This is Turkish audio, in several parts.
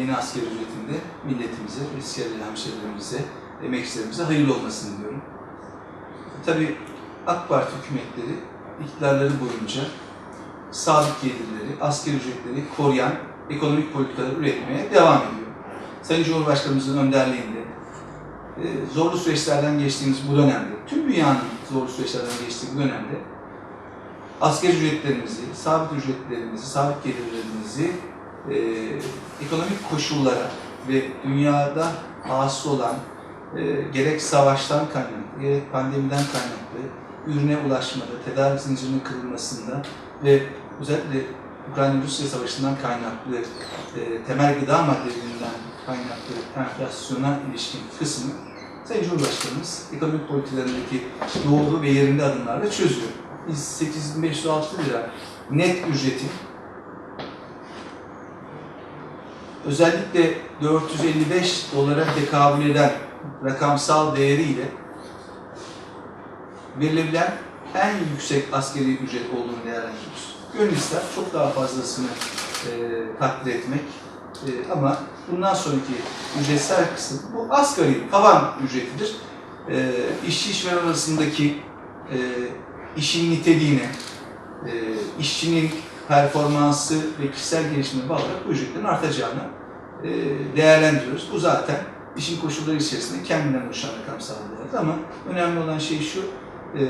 Yeni asker ücretinde milletimize, askerli hemşehrilerimize, emekçilerimize hayırlı olmasını diliyorum. Tabii AK Parti hükümetleri iktidarları boyunca sabit gelirleri, asker ücretleri koruyan ekonomik politikalar üretmeye devam ediyor. Sayın Cumhurbaşkanımızın önderliğinde e, zorlu süreçlerden geçtiğimiz bu dönemde, tüm dünyanın zorlu süreçlerden geçtiği bu dönemde asgari ücretlerimizi, sabit ücretlerimizi, sabit gelirlerimizi e, ekonomik koşullara ve dünyada hasıl olan e, gerek savaştan kaynaklı, gerek pandemiden kaynaklı ürüne ulaşmada, tedarik zincirinin kırılmasında ve özellikle Ukrayna-Rusya savaşından kaynaklı e, temel gıda maddelerinden kaynaklı enflasyona ilişkin kısmı Sayın Cumhurbaşkanımız ekonomik politikalarındaki doğru ve yerinde adımlarla çözüyor. Biz 8506 lira net ücretin özellikle 455 dolara tekabül eden rakamsal değeriyle verilebilen en yüksek askeri ücret olduğunu değerlendiriyoruz. Gönül ister çok daha fazlasını e, takdir etmek e, ama bundan sonraki ücretsel kısım bu asgari tavan ücretidir. E, işçi işveren arasındaki e, işin niteliğine, e, işçinin performansı ve kişisel gelişimine bağlı olarak bu ücretlerin artacağını e, değerlendiriyoruz. Bu zaten işin koşulları içerisinde kendinden oluşan rakamsal değerler ama önemli olan şey şu, e,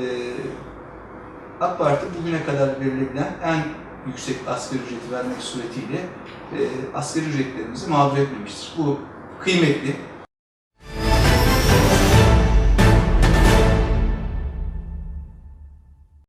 AK Parti bugüne kadar verilebilen en yüksek asgari ücreti vermek suretiyle e, asgari ücretlerimizi mağdur etmemiştir. Bu kıymetli.